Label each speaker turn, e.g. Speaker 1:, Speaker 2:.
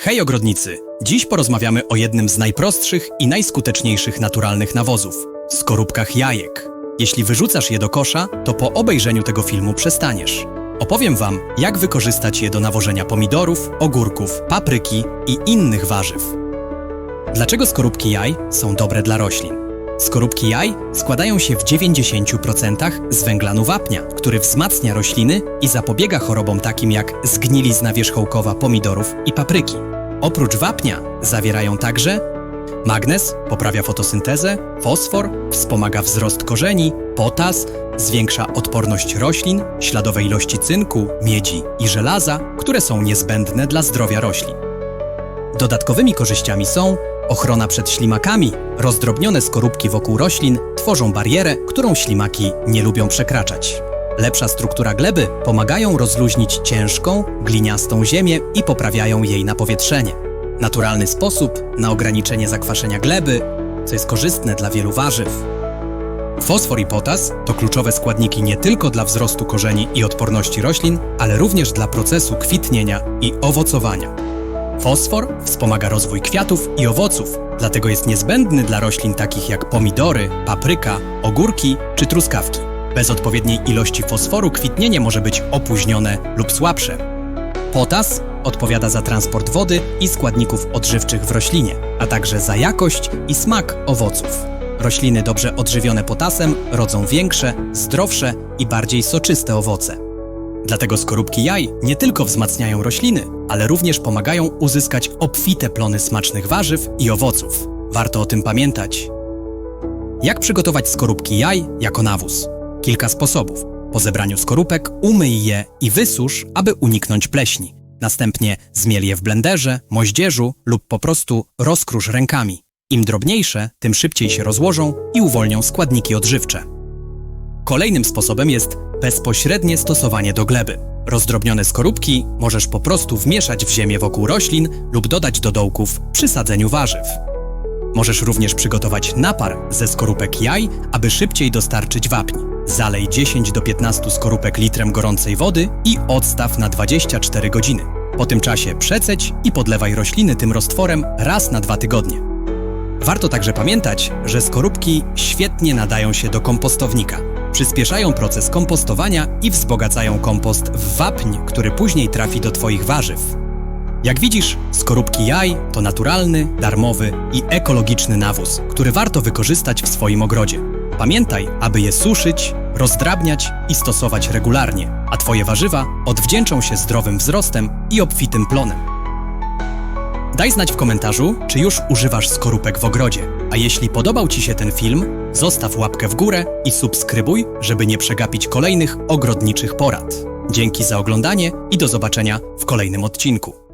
Speaker 1: Hej ogrodnicy! Dziś porozmawiamy o jednym z najprostszych i najskuteczniejszych naturalnych nawozów skorupkach jajek. Jeśli wyrzucasz je do kosza, to po obejrzeniu tego filmu przestaniesz. Opowiem Wam, jak wykorzystać je do nawożenia pomidorów, ogórków, papryki i innych warzyw. Dlaczego skorupki jaj są dobre dla roślin? Skorupki jaj składają się w 90% z węglanu wapnia, który wzmacnia rośliny i zapobiega chorobom takim jak zgnilizna wierzchołkowa pomidorów i papryki. Oprócz wapnia zawierają także magnez, poprawia fotosyntezę, fosfor, wspomaga wzrost korzeni, potas, zwiększa odporność roślin, śladowe ilości cynku, miedzi i żelaza, które są niezbędne dla zdrowia roślin. Dodatkowymi korzyściami są ochrona przed ślimakami. Rozdrobnione skorupki wokół roślin tworzą barierę, którą ślimaki nie lubią przekraczać. Lepsza struktura gleby pomagają rozluźnić ciężką, gliniastą ziemię i poprawiają jej napowietrzenie. Naturalny sposób na ograniczenie zakwaszenia gleby, co jest korzystne dla wielu warzyw. Fosfor i potas to kluczowe składniki nie tylko dla wzrostu korzeni i odporności roślin, ale również dla procesu kwitnienia i owocowania. Fosfor wspomaga rozwój kwiatów i owoców, dlatego jest niezbędny dla roślin takich jak pomidory, papryka, ogórki czy truskawki. Bez odpowiedniej ilości fosforu kwitnienie może być opóźnione lub słabsze. Potas odpowiada za transport wody i składników odżywczych w roślinie, a także za jakość i smak owoców. Rośliny dobrze odżywione potasem rodzą większe, zdrowsze i bardziej soczyste owoce. Dlatego skorupki jaj nie tylko wzmacniają rośliny, ale również pomagają uzyskać obfite plony smacznych warzyw i owoców. Warto o tym pamiętać. Jak przygotować skorupki jaj jako nawóz? Kilka sposobów. Po zebraniu skorupek umyj je i wysusz, aby uniknąć pleśni. Następnie zmiel je w blenderze, moździerzu lub po prostu rozkrusz rękami. Im drobniejsze, tym szybciej się rozłożą i uwolnią składniki odżywcze. Kolejnym sposobem jest bezpośrednie stosowanie do gleby. Rozdrobnione skorupki możesz po prostu wmieszać w ziemię wokół roślin lub dodać do dołków przy sadzeniu warzyw. Możesz również przygotować napar ze skorupek jaj, aby szybciej dostarczyć wapń. Zalej 10 do 15 skorupek litrem gorącej wody i odstaw na 24 godziny. Po tym czasie przeceć i podlewaj rośliny tym roztworem raz na dwa tygodnie. Warto także pamiętać, że skorupki świetnie nadają się do kompostownika. Przyspieszają proces kompostowania i wzbogacają kompost w wapń, który później trafi do Twoich warzyw. Jak widzisz, skorupki jaj to naturalny, darmowy i ekologiczny nawóz, który warto wykorzystać w swoim ogrodzie. Pamiętaj, aby je suszyć, rozdrabniać i stosować regularnie, a Twoje warzywa odwdzięczą się zdrowym wzrostem i obfitym plonem. Daj znać w komentarzu, czy już używasz skorupek w ogrodzie. A jeśli podobał Ci się ten film, zostaw łapkę w górę i subskrybuj, żeby nie przegapić kolejnych ogrodniczych porad. Dzięki za oglądanie i do zobaczenia w kolejnym odcinku.